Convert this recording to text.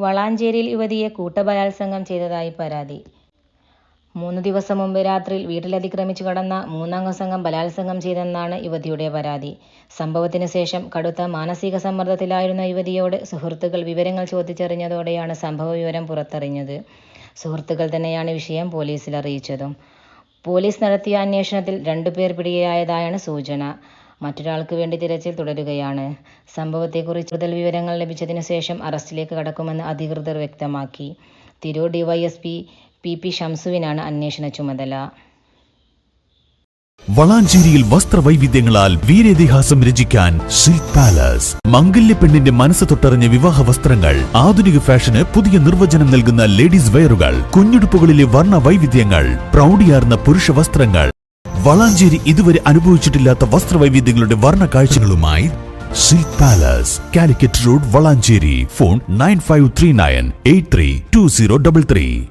വളാഞ്ചേരിയിൽ യുവതിയെ കൂട്ടബലാത്സംഗം ചെയ്തതായി പരാതി. മൂന്ന് ദിവസം മുമ്പ് രാത്രിയിൽ വീട്ടിലതിക്രമിച്ചു കടന്ന മൂന്നംഗ സംഘം ബലാത്സംഗം ചെയ്തെന്നാണ് യുവതിയുടെ പരാതി. സംഭവത്തിന് ശേഷം കടുത്ത മാനസിക സമ്മർദ്ദത്തിലായിരുന്ന യുവതിയോട് സുഹൃത്തുക്കൾ വിവരങ്ങൾ ചോദിച്ചറിഞ്ഞതോടെയാണ് സംഭവ വിവരം പുറത്തറിഞ്ഞത്. സുഹൃത്തുക്കൾ തന്നെയാണ് വിഷയം പോലീസിൽ അറിയിച്ചതും. പോലീസ് നടത്തിയ അന്വേഷണത്തിൽ രണ്ടുപേർ പിടിയിലായതായാണ് സൂചന. മറ്റൊരാൾക്ക് വേണ്ടി തിരച്ചിൽ തുടരുകയാണ്. സംഭവത്തെക്കുറിച്ച് കൂടുതൽ വിവരങ്ങൾ ലഭിച്ചതിനു ശേഷം അറസ്റ്റിലേക്ക് കടക്കുമെന്ന് അധികൃതർ വ്യക്തമാക്കി. തിരൂർ ഡിവൈഎസ്പി പി പി ഷംസുവിനാണ് അന്വേഷണ ചുമതല. വളാഞ്ചേരിയിൽ വസ്ത്രവൈവിധ്യങ്ങളാൽ വീരേതിഹാസം രചിക്കാൻ സിൽക്ക് പാലസ്. മംഗല്യ പെണ്ണിന്റെ മനസ്സ് തൊട്ടറിഞ്ഞ വിവാഹ വസ്ത്രങ്ങൾ ആധുനിക ഫാഷന് പുതിയ നിർവചനം നൽകുന്ന ലേഡീസ് വെയറുകൾ കുഞ്ഞുടുപ്പുകളിലെ വർണ വൈവിധ്യങ്ങൾ പ്രൗഢിയാർന്ന പുരുഷ വസ്ത്രങ്ങൾ വളാഞ്ചേരി ഇതുവരെ അനുഭവിച്ചിട്ടില്ലാത്ത വസ്ത്രവൈവിധ്യങ്ങളുടെ വർണ കാഴ്ചകളുമായി silk palace Calicut road Valanchery. Phone nine five three nine eight three two zero double three